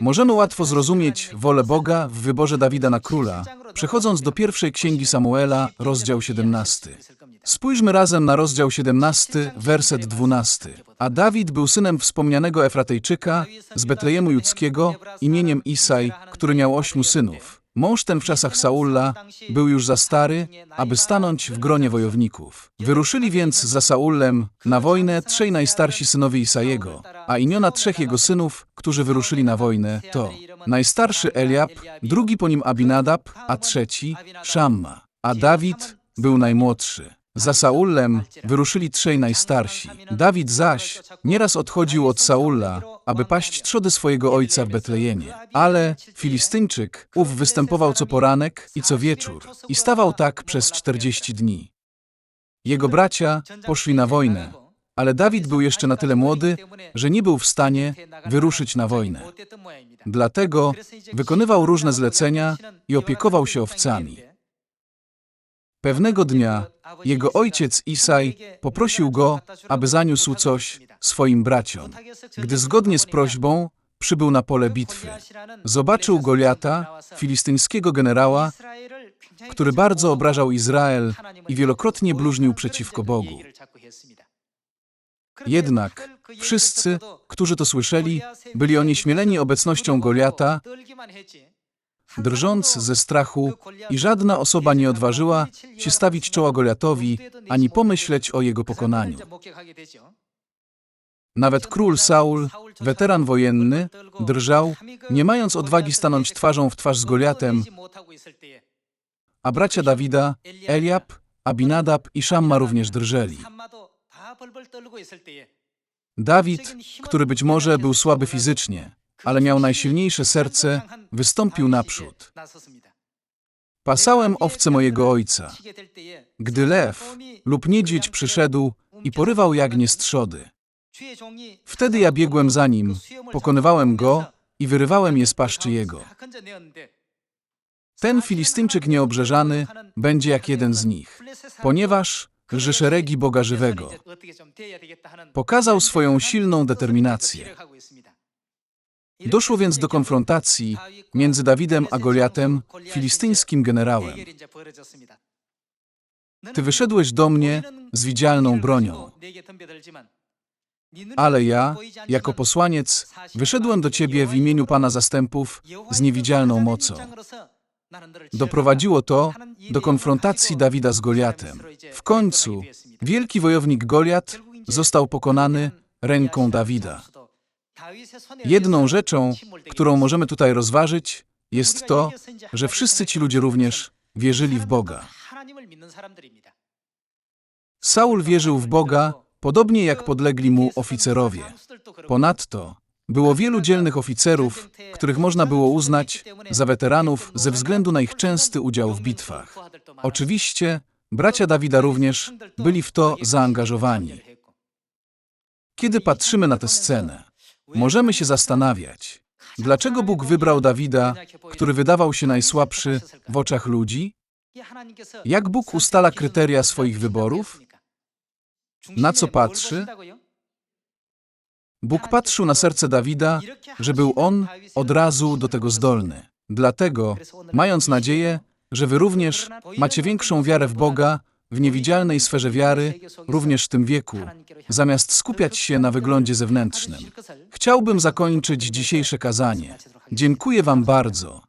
Możemy łatwo zrozumieć wolę Boga w wyborze Dawida na króla, przechodząc do pierwszej księgi Samuela, rozdział 17. Spójrzmy razem na rozdział 17, werset 12. A Dawid był synem wspomnianego Efratejczyka z Betlejemu Judzkiego imieniem Isaj, który miał ośmiu synów. Mąż ten w czasach Saula był już za stary, aby stanąć w gronie wojowników. Wyruszyli więc za Saulem na wojnę trzej najstarsi synowie Isajego, a imiona trzech jego synów, którzy wyruszyli na wojnę, to najstarszy Eliab, drugi po nim Abinadab, a trzeci Szamma. A Dawid był najmłodszy. Za Saulem wyruszyli trzej najstarsi. Dawid zaś nieraz odchodził od Saula, aby paść trzody swojego ojca w Betlejemie. Ale Filistyńczyk ów występował co poranek i co wieczór i stawał tak przez czterdzieści dni. Jego bracia poszli na wojnę, ale Dawid był jeszcze na tyle młody, że nie był w stanie wyruszyć na wojnę. Dlatego wykonywał różne zlecenia i opiekował się owcami. Pewnego dnia jego ojciec Isaj poprosił go, aby zaniósł coś swoim braciom. Gdy zgodnie z prośbą przybył na pole bitwy, zobaczył Goliata, filistyńskiego generała, który bardzo obrażał Izrael i wielokrotnie bluźnił przeciwko Bogu. Jednak wszyscy, którzy to słyszeli, byli onieśmieleni obecnością Goliata, drżąc ze strachu i żadna osoba nie odważyła się stawić czoła Goliatowi ani pomyśleć o jego pokonaniu. Nawet król Saul, weteran wojenny, drżał, nie mając odwagi stanąć twarzą w twarz z Goliatem, a bracia Dawida, Eliab, Abinadab i Szamma również drżeli. Dawid, który być może był słaby fizycznie, ale miał najsilniejsze serce, wystąpił naprzód. Pasałem owce mojego ojca. Gdy lew lub niedźwiedź przyszedł i porywał jagnię z trzody. Wtedy ja biegłem za nim, pokonywałem go i wyrywałem je z paszczy jego. Ten Filistyńczyk nieobrzeżany będzie jak jeden z nich, ponieważ lży szeregi Boga żywego. Pokazał swoją silną determinację. Doszło więc do konfrontacji między Dawidem a Goliatem, filistyńskim generałem. Ty wyszedłeś do mnie z widzialną bronią, ale ja, jako posłaniec, wyszedłem do ciebie w imieniu Pana zastępów z niewidzialną mocą. Doprowadziło to do konfrontacji Dawida z Goliatem. W końcu wielki wojownik Goliat został pokonany ręką Dawida. Jedną rzeczą, którą możemy tutaj rozważyć, jest to, że wszyscy ci ludzie również wierzyli w Boga. Saul wierzył w Boga, podobnie jak podlegli mu oficerowie. Ponadto było wielu dzielnych oficerów, których można było uznać za weteranów ze względu na ich częsty udział w bitwach. Oczywiście bracia Dawida również byli w to zaangażowani. Kiedy patrzymy na tę scenę, możemy się zastanawiać, dlaczego Bóg wybrał Dawida, który wydawał się najsłabszy w oczach ludzi? Jak Bóg ustala kryteria swoich wyborów? Na co patrzy? Bóg patrzył na serce Dawida, że był on od razu do tego zdolny. Dlatego, mając nadzieję, że wy również macie większą wiarę w Boga, w niewidzialnej sferze wiary, również w tym wieku, zamiast skupiać się na wyglądzie zewnętrznym. Chciałbym zakończyć dzisiejsze kazanie. Dziękuję Wam bardzo